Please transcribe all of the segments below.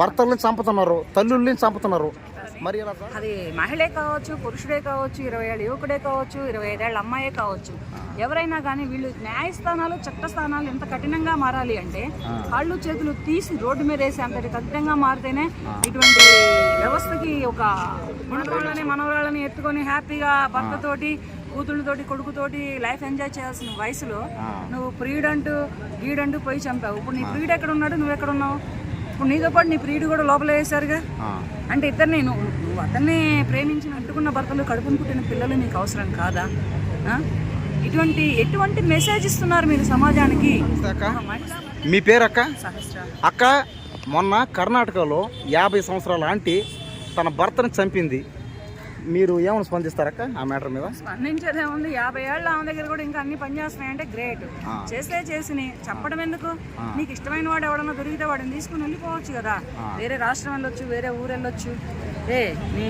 భర్తల్ని చంపుతున్నారు తల్లుల్ని చంపుతున్నారు. మరి అది మహిళే కావచ్చు పురుషుడే కావచ్చు ఇరవై ఏళ్ళ యువకుడే కావచ్చు ఇరవై ఐదేళ్ళ అమ్మాయే కావచ్చు. ఎవరైనా కానీ వీళ్ళు న్యాయస్థానాలు చట్టస్థానాలు ఎంత కఠినంగా మారాలి అంటే కాళ్ళు చేతులు తీసి రోడ్డు మీద వేసి అంతటి కఠినంగా మారితేనే ఇటువంటి వ్యవస్థకి ఒక మనవరాళ్ళని మనవరాళ్ళని ఎత్తుకొని హ్యాపీగా భర్తతోటి కూతుళ్ళతోటి కొడుకుతోటి లైఫ్ ఎంజాయ్ చేయాల్సిన వయసులో నువ్వు ప్రియుడంటూ గీడంటూ పోయి చంపావు. ఇప్పుడు నీ ప్రియుడు ఎక్కడ ఉన్నాడు? నువ్వు ఎక్కడ ఉన్నావు? ఇప్పుడు నీతో పాటు నీ ప్రియుడు కూడా లోపల వేశారుగా? ఆ, అంటే ఇద్దరిని నువ్వు నువ్వు అతన్ని ప్రేమించిన అంటుకున్న భర్తలు కడుపును పుట్టిన పిల్లలు నీకు అవసరం కాదా? ఇటువంటి ఎటువంటి మెసేజ్ ఇస్తున్నారు మీరు సమాజానికి? మీ పేరు అక్క? అక్క మొన్న కర్ణాటకలో యాభై సంవత్సరాల ఆంటీ తన భర్తను చంపింది. మీరు ఏమైనా స్పందిస్తారక్క ఆ మ్యాటర్ మీద? స్పందించేదే ఉంది యాభై ఏళ్ళ ఆమె దగ్గర కూడా ఇంకా అన్ని పనిచేస్తున్నాయి అంటే గ్రేట్. చేస్తే చేసిని. చెప్పడం ఎందుకు? నీకు ఇష్టమైన వాడు ఎవడన్నా దొరికితే వాడిని తీసుకుని వెళ్ళిపోవచ్చు కదా. వేరే రాష్ట్రం వెళ్ళొచ్చు వేరే ఊరు వెళ్ళొచ్చు. ఏ నీ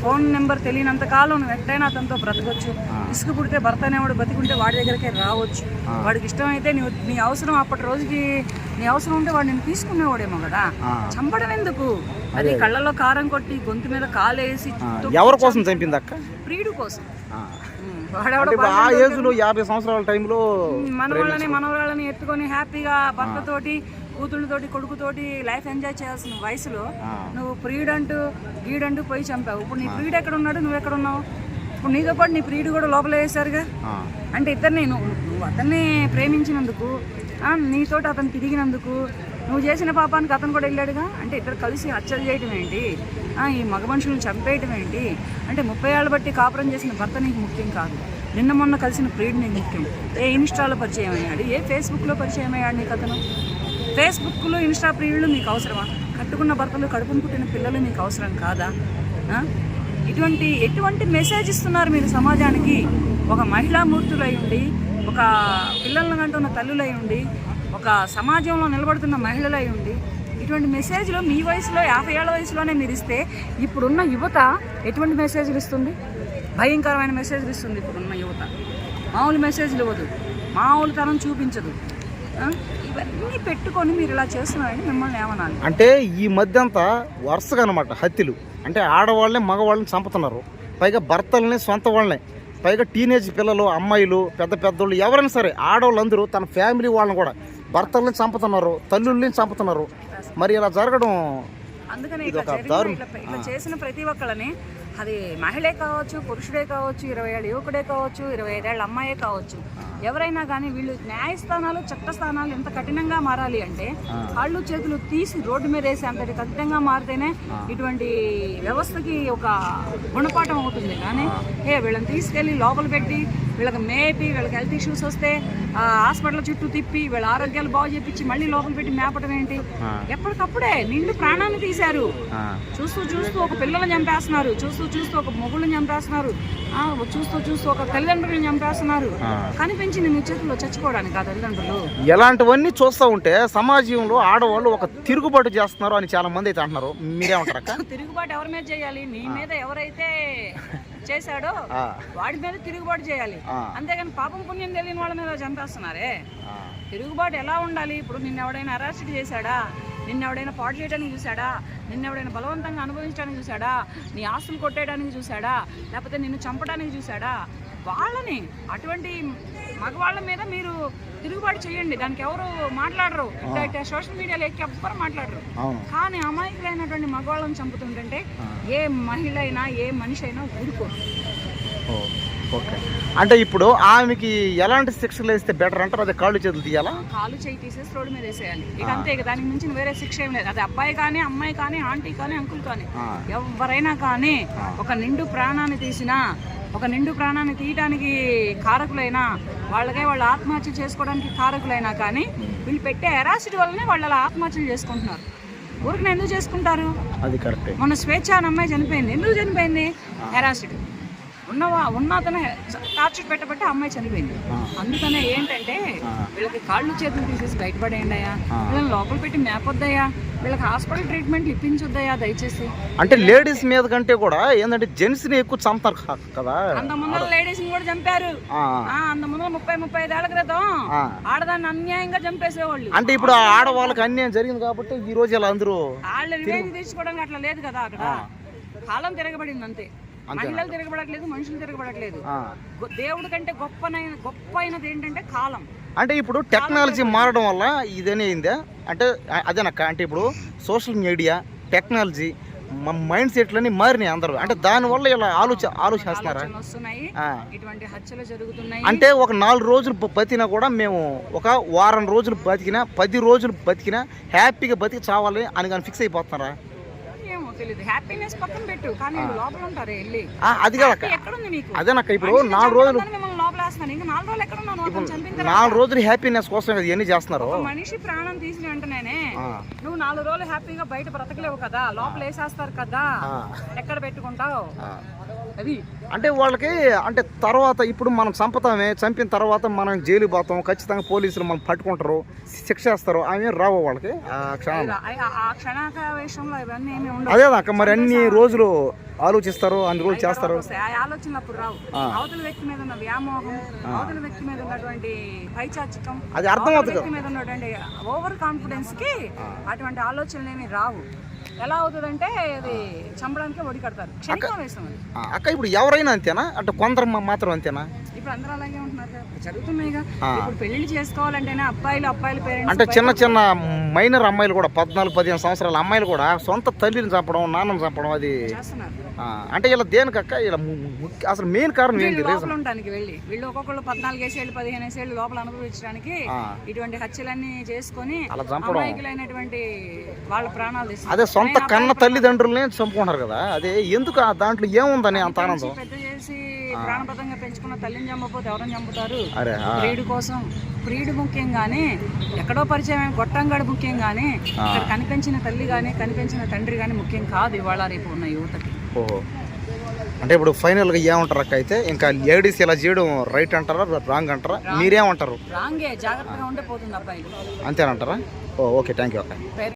ఫోన్ నెంబర్ తెలియనంత కాలం నువ్వు ఎట్టయినా అతనితో బ్రతకొచ్చు. ఇసుకు పుడితే భర్త అనేవాడు బతికుంటే వాడి దగ్గరికే రావచ్చు. వాడికి ఇష్టమైతే నీ నీ అవసరం అప్పటి రోజుకి నీ అవసరం ఉంటే వాడు నేను తీసుకునేవాడేమో కదా. చంపడం ఎందుకు? అది కళ్ళలో కారం కొట్టి గొంతు మీద కాలేసి ఎవరి కోసం చంపింది అక్క? ప్రియుడు కోసం. ఆ. యాభై సంవత్సరాల టైంలో మనవాళ్ళని మనవరాళ్ళని ఎత్తుకొని హ్యాపీగా భర్తతోటి కూతుళ్ళతోటి కొడుకుతోటి లైఫ్ ఎంజాయ్ చేయాల్సిన వయసులో నువ్వు ప్రియుడంటూ గీడంటూ పోయి చంపావు. ఇప్పుడు నీ ప్రియుడు ఎక్కడ ఉన్నాడు నువ్వు ఎక్కడ ఉన్నావు ఇప్పుడు నీతో పాటు నీ ప్రియుడు కూడా లోపల వేశారుగా? ఆ, అంటే ఇద్దరిని నువ్వు నువ్వు అతన్ని ప్రేమించినందుకు నీతోటి అతను తిరిగినందుకు నువ్వు చేసిన పాపానికి అతను కూడా వెళ్ళాడుగా? అంటే ఇద్దరు కలిసి హత్యలు చేయటం ఏంటి? ఈ మగ మనుషులను చంపేయటం ఏంటి? అంటే ముప్పై ఏళ్ళ బట్టి కాపురం చేసిన భర్త నీకు ముఖ్యం కాదు. నిన్న మొన్న కలిసిన ప్రియుడు నీకు ముఖ్యం. ఏ ఇన్స్టాలో పరిచయం అయ్యాడు? ఏ ఫేస్బుక్లో పరిచయం అయ్యాడు నీకు అతను? ఫేస్బుక్లో ఇన్స్టా ప్రియులు నీకు అవసరమా? కట్టుకున్న భర్తలు కడుపును పుట్టిన పిల్లలు నీకు అవసరం కాదా? ఇటువంటి ఎటువంటి మెసేజ్ ఇస్తున్నారు మీరు సమాజానికి? ఒక మహిళామూర్తులై ఉండి ఒక పిల్లలను కంటున్న తల్లులై ఉండి ఒక సమాజంలో నిలబడుతున్న మహిళలై ఉండి ఇటువంటి మెసేజ్లు మీ వయసులో యాభై ఏళ్ళ వయసులోనే మీరు ఇస్తే ఇప్పుడున్న యువత ఎటువంటి మెసేజ్లు ఇస్తుంది? భయంకరమైన మెసేజ్లు ఇస్తుంది ఇప్పుడున్న యువత. మామూలు మెసేజ్లు ఇవ్వదు. మామూలు తరం చూపించదు. ఇవన్నీ పెట్టుకొని మీరు ఇలా చేస్తున్నారని మిమ్మల్ని ఏమనాలి? అంటే ఈ మధ్య అంతా వరుసగా అనమాట హత్యలు. అంటే ఆడవాళ్ళని మగవాళ్ళని చంపుతున్నారు. పైగా భర్తల్ని సొంత వాళ్ళని. పైగా టీనేజ్ పిల్లలు అమ్మాయిలు పెద్ద పెద్దోళ్ళు ఎవరైనా సరే ఆడవాళ్ళందరూ తన ఫ్యామిలీ వాళ్ళని కూడా భర్తల్ని చంపుతున్నారు తల్లుల్ని చంపుతున్నారు. మరి ఇలా జరగడం అందుకని ఇది ఇట్లా ఒక జరిగిన దారుణం. ఇట్లా ఇట్లా చేసిన ప్రతి ఒక్కళ్ళని అది మహిళే కావచ్చు పురుషుడే కావచ్చు ఇరవై ఏళ్ళ యువకుడే కావచ్చు ఇరవై ఐదేళ్ళ అమ్మాయే కావచ్చు. ఎవరైనా కానీ వీళ్ళు న్యాయస్థానాలు చట్టస్థానాలు ఎంత కఠినంగా మారాలి అంటే కాళ్ళు చేతులు తీసి రోడ్డు మీద వేసి అంతటి కఠినంగా మారితేనే ఇటువంటి వ్యవస్థకి ఒక గుణపాఠం అవుతుంది. కానీ ఏ వీళ్ళని తీసుకెళ్ళి లోపల పెట్టి వీళ్ళకి మేపి వీళ్ళకి హెల్త్ ఇష్యూస్ వస్తే ఆ, హాస్పిటల్ చుట్టూ తిప్పి వీళ్ళ ఆరోగ్యాలు బాగు చేపించి మళ్ళీ లోపల పెట్టి మేపడం ఏంటి? ఎప్పటికప్పుడే నిండు ప్రాణాన్ని తీశారు. చూస్తూ చూస్తూ ఒక పిల్లల్ని చంపేస్తున్నారు. చూస్తూ చూస్తూ ఒక మొగుళ్ళని చంపేస్తున్నారు. చూస్తూ చూస్తూ ఒక తల్లిదండ్రులను చంపేస్తున్నారు. కనిపించింది మీ చేతుల్లో చచ్చిపోవడానికి ఆ తల్లిదండ్రులు? ఇలాంటివన్నీ చూస్తూ ఉంటే సమాజంలో ఆడవాళ్ళు ఒక తిరుగుబాటు చేస్తున్నారు అని చాలా మంది అయితే అంటున్నారు. మీరేమంటారు తిరుగుబాటు ఎవరి మీద చేయాలి? నీ మీద ఎవరైతే చేశాడో వాడి మీద తిరుగుబాటు చేయాలి. అంతేగాని పాపం పుణ్యం తెలియని వాళ్ళ మీద చంపేస్తున్నారే తిరుగుబాటు ఎలా ఉండాలి? ఇప్పుడు నిన్న ఎవడైనా అరెస్ట్ చేశాడా? నిన్న ఎవడైనా పాటు చేయడానికి చూశాడా? నిన్న ఎవడైనా బలవంతంగా అనుభవించడానికి చూశాడా? నీ ఆస్తులు కొట్టేయడానికి చూశాడా? లేకపోతే నిన్ను చంపడానికి చూశాడా? వాళ్ళని అటువంటి మగవాళ్ళ మీద మీరు తిరుగుబాటు చేయండి. దానికి ఎవరు మాట్లాడరు. సోషల్ మీడియాలో ఎక్కి ఎవ్వరు మాట్లాడరు. కానీ అమాయకులైనటువంటి మగవాళ్ళని చంపుతుంటే ఏ మహిళ అయినా ఏ మనిషి అయినా ఊరుకో ఓ, ఓకే. అంటే ఇప్పుడు ఆమెకి ఎలాంటి శిక్షలు వేస్తే బెటర్ అంటారు? అదే కాళ్ళు చేతులు తీయాలా? కాలు చేయి తీసేసి రోడ్డు మీద వేసేయాలి. ఇక అంతే ఇక దానికి మించిన వేరే శిక్ష ఏం లేదు. అది అబ్బాయి కానీ అమ్మాయి కానీ ఆంటీ కానీ అంకుల్ కానీ. ఎవరైనా కానీ ఒక నిండు ప్రాణాన్ని తీసినా ఒక నిండు ప్రాణాన్ని తీయడానికి కారకులైనా వాళ్ళకే వాళ్ళు ఆత్మహత్య చేసుకోవడానికి కారకులైనా కానీ వీళ్ళు పెట్టే ఎరాసిటీ వల్లనే వాళ్ళు అలా ఆత్మహత్యలు చేసుకుంటున్నారు. ఊరికి ఎందుకు చేసుకుంటారు? అది కరెక్టే. మొన్న స్వేచ్ఛ అనే అమ్మాయి చనిపోయింది. ఎందుకు చనిపోయింది? హెరాసిడ్ ఉన్న ఉన్న అతను టార్చర్ పెట్టబట్టి అమ్మాయి చనిపోయింది. అందుకనే ఏంటంటే వీళ్ళకి కాళ్ళు చేతులు తీసేసి బయటపడేయండి అయ్యా వీళ్ళని లోపల పెట్టి మేపొద్దయ్యా? వీళ్ళకి హాస్పిటల్ ట్రీట్మెంట్ ఇప్పించొద్దయ్యా దయచేసి? అంటే లేడీస్ మీద కంటే కూడా ఏంటంటే జెంట్స్ని ఎక్కువ చంపుతారు క- కదా? అంత ముందర లేడీస్ కూడా చంపారు. అంత ముందర ముప్పై ముప్పై ఐదేళ్ళ క్రితం ఆ. ఆడదాన్ని అన్యాయంగా చంపేసేవాళ్ళు. అంటే ఇప్పుడు ఆడవాళ్ళకి అన్యాయం జరిగింది కాబట్టి ఈ రోజు ఇలా అందరూ వాళ్ళు రివెంజ్ తీసుకోవడానికి అట్లా లేదు కదా అక్కడ. కాలం తిరగబడింది అంతే. మహిళలు తిరగబడట్లేదు మనుషులు తిరగబడట్లేదు. దేవుడి కంటే గొప్పనైన గొప్ప అయినది ఏంటంటే కాలం. అంటే ఇప్పుడు టెక్నాలజీ మారడం వల్ల ఇదనే అయిందా? అంటే అదేనక్క అంటే ఇప్పుడు సోషల్ మీడియా టెక్నాలజీ మైండ్ సెట్లన్నీ మారినాయి అందరూ. అంటే దానివల్ల ఇలా ఆలోచన ఆలోచిస్తున్నారా? అంటే ఒక నాలుగు రోజులు బతికినా కూడా మేము ఒక వారం రోజులు బతికినా పది రోజులు బతికినా హ్యాపీగా బతికి చావాలి అని కానీ ఫిక్స్ అయిపోతున్నారా? తెలియదు హ్యాపీనెస్ పక్కన పెట్టు కానీ లోపల ఉంటారు వెళ్ళి. ఆ, అది ఎక్కడుంది నీకు? అదేనక్క ఇప్పుడు నాలుగు రోజులు మిమ్మల్ని లోపల వేస్తున్నాను ఇంకా నాలుగు రోజులు ఎక్కడ ఉన్నాను నాలుగు రోజులు హ్యాపీనెస్ కోసం ఇవన్నీ చేస్తున్నారు. మనిషి ప్రాణం తీసిన వెంటనే నువ్వు నాలుగు రోజులు హ్యాపీగా బయట బ్రతకలేవు కదా లోపల వేసేస్తారు కదా ఎక్కడ పెట్టుకుంటావు. అది. అంటే వాళ్ళకి అంటే తర్వాత ఇప్పుడు మనం చంపుతామే చంపిన తర్వాత మనం జైలు పోతాం ఖచ్చితంగా పోలీసులు మనం పట్టుకుంటారు శిక్ష వేస్తారు అవి రావు వాళ్ళకి ఆ క్షణం అదే అక్క మరి అన్ని రోజులు ఆలోచిస్తారు అన్ని రోజులు చేస్తారు. అవతల వ్యక్తి మీద ఉన్న వ్యామోహం అవతల వ్యక్తి మీద ఉన్నటువంటి పైచాచికం అది అవతల వ్యక్తి మీద ఉన్నటువంటి ఓవర్ కాన్ఫిడెన్స్కి అటువంటి ఆలోచనలు ఏమి రావు. ఎలా అవుతుందంటే అది చంపడానికి ఒడి కడతారు అది అక్క ఇప్పుడు ఎవరైనా అంతేనా? అంటే కొందరు మాత్రం అంతేనా? ఇప్పుడు అందరూ అలాగే ఉంటున్నారు కదా. జరుగుతున్నాయిగా ఇప్పుడు పెళ్ళిళ్ళు చేసుకోవాలంటేనే అబ్బాయిలు అబ్బాయిల అంటే చిన్న చిన్న మైనర్ అమ్మాయిలు కూడా పద్నాలుగు పదిహేను సంవత్సరాల అమ్మాయిలు కూడా సొంత తల్లిని చంపడం నాన్నని చంపడం అది అంటే ఇలా దేనికక్క ఇలా అసలు మెయిన్ కారణం ఏంటి? లోపల ఉండడానికి వెళ్ళి వీళ్ళు ఒక్కొక్కళ్ళు పద్నాలుగు వేసేళ్ళు పదిహేను వేసేళ్ళు లోపల అనుభవించడానికి. ఇటువంటి హత్యలన్నీ చేసుకొని అలా చంపడం. వాళ్ళ ప్రాణాలు. అదే సొంత నేను కన్న తల్లిదండ్రులనే చంపుకుంటారు కదా. అదే ఎందుకు ఆ దాంట్లో ఏముందని అంత ఆనందం? ప్రాణబద్ధంగా పెంచుకున్న తల్లిని చంపకపోతే ఎవరైనా చంపుతారు? ప్రియుడు కోసం ప్రియుడు ముఖ్యం కానీ ఎక్కడో పరిచయం గొట్టంగాడు ముఖ్యం కానీ ఇక్కడ కనిపించిన తల్లి కానీ కనిపించిన తండ్రి కానీ ముఖ్యం కాదు ఇవాళ రేపు ఉన్న యువతకి. అంటే ఇప్పుడు ఫైనల్గా ఏమంటారు అక్క అయితే ఇంకా లేడీస్ ఇలా చేయడం రైట్ అంటారా రాంగ్ అంటారా? మీరేమంటారు? రాంగే జాగ్రత్తగా ఉంటే పోతుంది అబ్బాయిలు. అంతేనంటారా? ఓకే థ్యాంక్ యూ అక్క.